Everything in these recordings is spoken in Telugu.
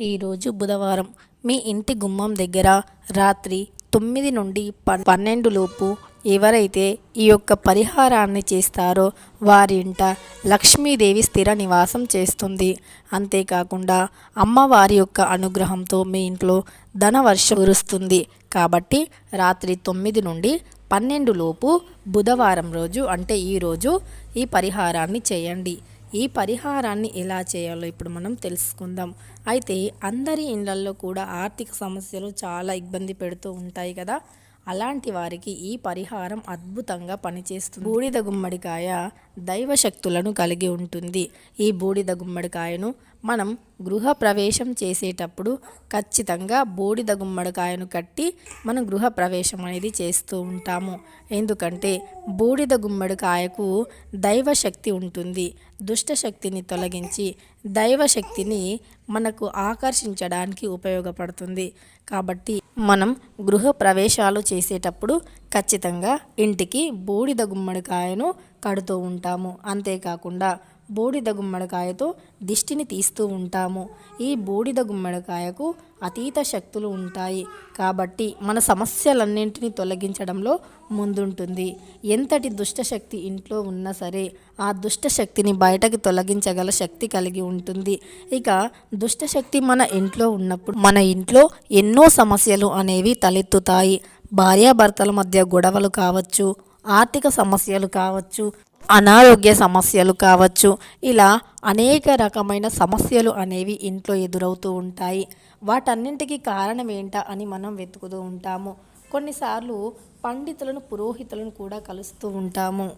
ఈరోజు బుధవారం మీ ఇంటి గుమ్మం దగ్గర రాత్రి తొమ్మిది నుండి పన్ పన్నెండు లోపు ఎవరైతే ఈ యొక్క పరిహారాన్ని చేస్తారో వారి ఇంట లక్ష్మీదేవి స్థిర నివాసం చేస్తుంది. అంతేకాకుండా అమ్మవారి యొక్క అనుగ్రహంతో మీ ఇంట్లో ధనవర్షం కురుస్తుంది. కాబట్టి రాత్రి తొమ్మిది నుండి పన్నెండు లోపు బుధవారం రోజు అంటే ఈరోజు ఈ పరిహారాన్ని చేయండి. ఈ పరిహారాన్ని ఎలా చేయాలో ఇప్పుడు మనం తెలుసుకుందాం. అయితే అందరి ఇళ్ళల్లో కూడా ఆర్థిక సమస్యలు చాలా ఇబ్బంది పెడుతూ ఉంటాయి కదా. అలాంటి వారికి ఈ పరిహారం అద్భుతంగా పనిచేస్తుంది. బూడిద గుమ్మడికాయ దైవ శక్తులను కలిగి ఉంటుంది. ఈ బూడిద గుమ్మడికాయను మనం గృహ ప్రవేశం చేసేటప్పుడు ఖచ్చితంగా బూడిద గుమ్మడికాయను కట్టి మనం గృహ ప్రవేశం అనేది చేస్తూ ఉంటాము. ఎందుకంటే బూడిద గుమ్మడికాయకు దైవ శక్తి ఉంటుంది. దుష్ట శక్తిని తొలగించి దైవ శక్తిని మనకు ఆకర్షించడానికి ఉపయోగపడుతుంది. కాబట్టి మనం గృహ ప్రవేశాలు చేసేటప్పుడు ఖచ్చితంగా ఇంటికి బూడిద గుమ్మడికాయను కడుతూ ఉంటాము. అంతేకాకుండా బూడిద గుమ్మడికాయతో దిష్టిని తీస్తూ ఉంటాము. ఈ బూడిద గుమ్మడికాయకు అతీత శక్తులు ఉంటాయి. కాబట్టి మన సమస్యలన్నింటినీ తొలగించడంలో ముందుంటుంది. ఎంతటి దుష్టశక్తి ఇంట్లో ఉన్నా సరే ఆ దుష్టశక్తిని బయటకు తొలగించగల శక్తి కలిగి ఉంటుంది. ఇక దుష్టశక్తి మన ఇంట్లో ఉన్నప్పుడు మన ఇంట్లో ఎన్నో సమస్యలు అనేవి తలెత్తుతాయి. భార్యాభర్తల మధ్య గొడవలు కావచ్చు ఆర్థిక సమస్యలు కావచ్చు అనారోగ్య సమస్యలు కావచ్చు. ఇలా అనేక రకమైన సమస్యలు అనేవి ఇంట్లో ఎదురవుతూ ఉంటాయి. వాటన్నింటికి కారణం ఏంటా అని మనం వెతుకుతూ ఉంటాము. కొన్నిసార్లు పండితులను పురోహితులను కూడా కలుస్తూ ఉంటాము.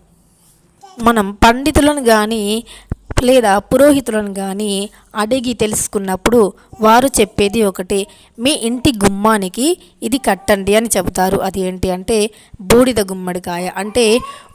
మనం పండితులను కానీ లేదా పురోహితులను కానీ అడిగి తెలుసుకున్నప్పుడు వారు చెప్పేది ఒకటి మీ ఇంటి గుమ్మానికి ఇది కట్టండి అని చెబుతారు. అది ఏంటి అంటే బూడిద గుమ్మడికాయ. అంటే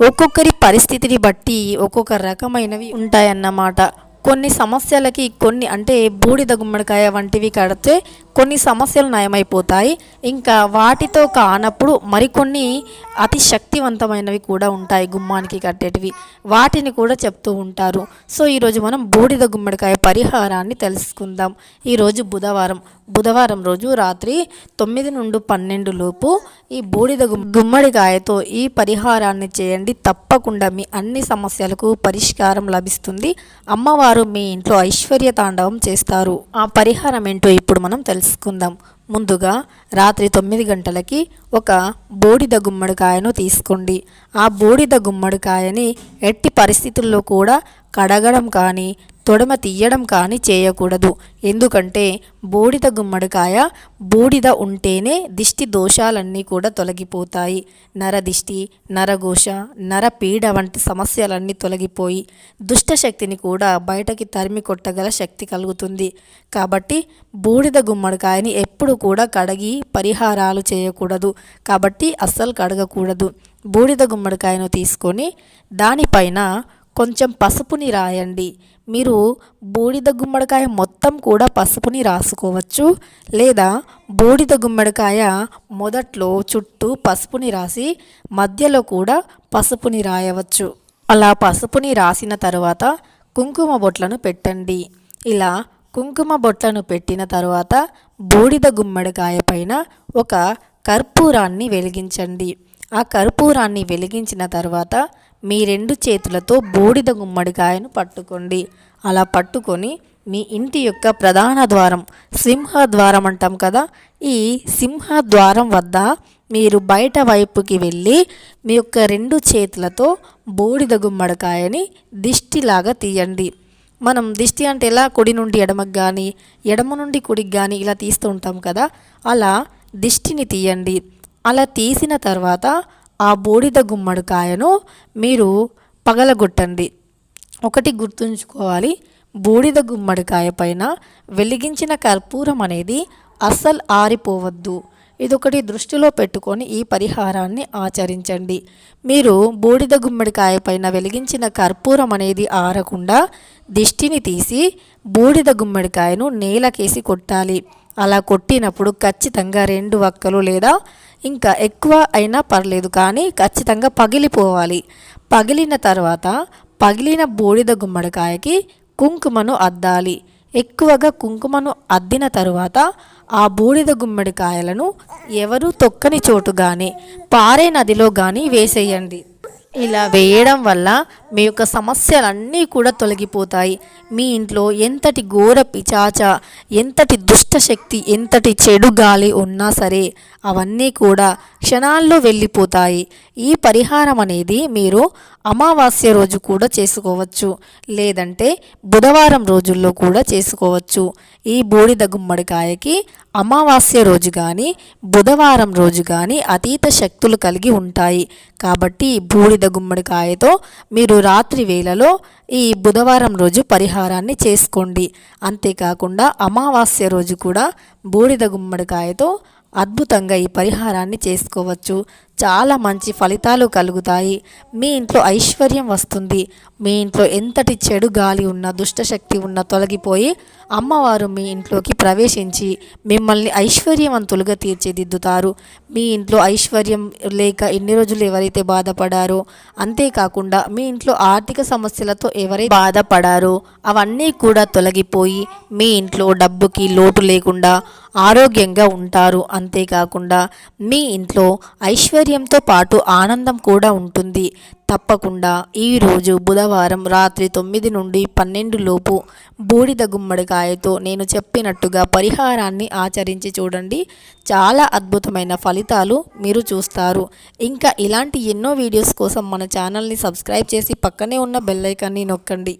ఒక్కొక్కరి పరిస్థితిని బట్టి ఒక్కొక్క రకమైనవి ఉంటాయన్నమాట. కొన్ని సమస్యలకి కొన్ని అంటే బూడిద గుమ్మడికాయ వంటివి కడితే కొన్ని సమస్యలు నయమైపోతాయి. ఇంకా వాటితో కానప్పుడు మరికొన్ని అతి శక్తివంతమైనవి కూడా ఉంటాయి గుమ్మానికి కట్టేటివి. వాటిని కూడా చెప్తూ ఉంటారు. సో ఈరోజు మనం బూడిద గుమ్మడికాయ పరిహారాన్ని తెలుసుకుందాం. ఈరోజు బుధవారం. బుధవారం రోజు రాత్రి తొమ్మిది నుండి పన్నెండు లోపు ఈ బూడిద గుమ్మడికాయతో ఈ పరిహారాన్ని చేయండి. తప్పకుండా మీ అన్ని సమస్యలకు పరిష్కారం లభిస్తుంది. అమ్మవారు మీ ఇంట్లో ఐశ్వర్య తాండవం చేస్తారు. ఆ పరిహారం ఏంటో ఇప్పుడు మనం తెలుసుకుందాం. ముందుగా రాత్రి తొమ్మిది గంటలకి ఒక బూడిద గుమ్మడికాయను తీసుకోండి. ఆ బూడిద గుమ్మడికాయని ఎట్టి పరిస్థితుల్లో కూడా కడగడం కానీ తొడమ తీయడం కానీ చేయకూడదు. ఎందుకంటే బూడిద గుమ్మడికాయ బూడిద ఉంటేనే దిష్టి దోషాలన్నీ కూడా తొలగిపోతాయి. నరదిష్టి నరఘోష నరపీడ వంటి సమస్యలన్నీ తొలగిపోయి దుష్టశక్తిని కూడా బయటకి తరిమి కొట్టగల శక్తి కలుగుతుంది. కాబట్టి బూడిద గుమ్మడికాయని ఎప్పుడు కూడా కడిగి పరిహారాలు చేయకూడదు. కాబట్టి అస్సలు కడగకూడదు. బూడిద గుమ్మడికాయను తీసుకొని దానిపైన కొంచెం పసుపుని రాయండి. మీరు బూడిద గుమ్మడికాయ మొత్తం కూడా పసుపుని రాసుకోవచ్చు లేదా బూడిద గుమ్మడికాయ మొదట్లో చుట్టూ పసుపుని రాసి మధ్యలో కూడా పసుపుని రాయవచ్చు. అలా పసుపుని రాసిన తర్వాత కుంకుమ బొట్లను పెట్టండి. ఇలా కుంకుమ బొట్లను పెట్టిన తర్వాత బూడిద గుమ్మడికాయ పైన ఒక కర్పూరాన్ని వెలిగించండి. ఆ కర్పూరాన్ని వెలిగించిన తర్వాత మీ రెండు చేతులతో బూడిద గుమ్మడికాయను పట్టుకోండి. అలా పట్టుకొని మీ ఇంటి యొక్క ప్రధాన ద్వారం సింహద్వారం అంటాం కదా ఈ సింహద్వారం వద్ద మీరు బయట వైపుకి వెళ్ళి మీ యొక్క రెండు చేతులతో బూడిద గుమ్మడికాయని దిష్టిలాగా తీయండి. మనం దిష్టి అంటే ఎలా? కుడి నుండి ఎడమకు కానీ ఎడమ నుండి కుడికి కానీ ఇలా తీస్తూ ఉంటాం కదా అలా దిష్టిని తీయండి. అలా తీసిన తర్వాత ఆ బూడిద గుమ్మడికాయను మీరు పగలగొట్టండి. ఒకటి గుర్తుంచుకోవాలి. బూడిద గుమ్మడికాయ పైన వెలిగించిన కర్పూరం అనేది అస్సలు ఆరిపోవద్దు. ఇదొకటి దృష్టిలో పెట్టుకొని ఈ పరిహారాన్ని ఆచరించండి. మీరు బూడిద గుమ్మడికాయ పైన వెలిగించిన కర్పూరం అనేది ఆరకుండా దిష్టిని తీసి బూడిద గుమ్మడికాయను నేలకేసి కొట్టాలి. అలా కొట్టినప్పుడు ఖచ్చితంగా రెండు వక్కలు లేదా ఇంకా ఎక్కువ అయినా పర్లేదు కానీ ఖచ్చితంగా పగిలిపోవాలి. పగిలిన తర్వాత పగిలిన బూడిద గుమ్మడికాయకి కుంకుమను అద్దాలి. ఎక్కువగా కుంకుమను అద్దిన తరువాత ఆ బూడిద గుమ్మడికాయలను ఎవరు తొక్కని చోటు కానీ పారే నదిలో కానీ వేసేయండి. ఇలా వేయడం వల్ల మీ యొక్క సమస్యలన్నీ కూడా తొలగిపోతాయి. మీ ఇంట్లో ఎంతటి ఘోర పిచాచ ఎంతటి దుష్ట శక్తి ఎంతటి చెడు గాలి ఉన్నా సరే అవన్నీ కూడా క్షణాల్లో వెళ్ళిపోతాయి. ఈ పరిహారం అనేది మీరు అమావాస్య రోజు కూడా చేసుకోవచ్చు. లేదంటే బుధవారం రోజుల్లో కూడా చేసుకోవచ్చు. ఈ బూడిద గుమ్మడికాయకి అమావాస్య రోజు కానీ బుధవారం రోజు కానీ అతీత శక్తులు కలిగి ఉంటాయి. కాబట్టి ఈ బూడిద గుమ్మడికాయతో మీరు రాత్రి వేళలో ఈ బుధవారం రోజు పరిహారాన్ని చేసుకోండి. అంతేకాకుండా అమావాస్య రోజు కూడా బూడిద గుమ్మడికాయతో అద్భుతంగా ఈ పరిహారాన్ని చేసుకోవచ్చు. చాలా మంచి ఫలితాలు కలుగుతాయి. మీ ఇంట్లో ఐశ్వర్యం వస్తుంది. మీ ఇంట్లో ఎంతటి చెడు గాలి ఉన్న దుష్టశక్తి ఉన్న తొలగిపోయి అమ్మవారు మీ ఇంట్లోకి ప్రవేశించి మిమ్మల్ని ఐశ్వర్యవంతులుగా తీర్చిదిద్దుతారు. మీ ఇంట్లో ఐశ్వర్యం లేక ఎన్ని రోజులు ఎవరైతే బాధపడారో అంతేకాకుండా మీ ఇంట్లో ఆర్థిక సమస్యలతో ఎవరైతే బాధపడారో అవన్నీ కూడా తొలగిపోయి మీ ఇంట్లో డబ్బుకి లోటు లేకుండా ఆరోగ్యంగా ఉంటారు. అంతేకాకుండా మీ ఇంట్లో ఐశ్వర్యంతో పాటు ఆనందం కూడా ఉంటుంది. తప్పకుండా ఈరోజు బుధవారం రాత్రి తొమ్మిది నుండి పన్నెండు లోపు బూడిద గుమ్మడికాయతో నేను చెప్పినట్టుగా పరిహారాన్ని ఆచరించి చూడండి. చాలా అద్భుతమైన ఫలితాలు మీరు చూస్తారు. ఇంకా ఇలాంటి ఎన్నో వీడియోస్ కోసం మన ఛానల్ని సబ్స్క్రైబ్ చేసి పక్కనే ఉన్న బెల్లైకాన్ని నొక్కండి.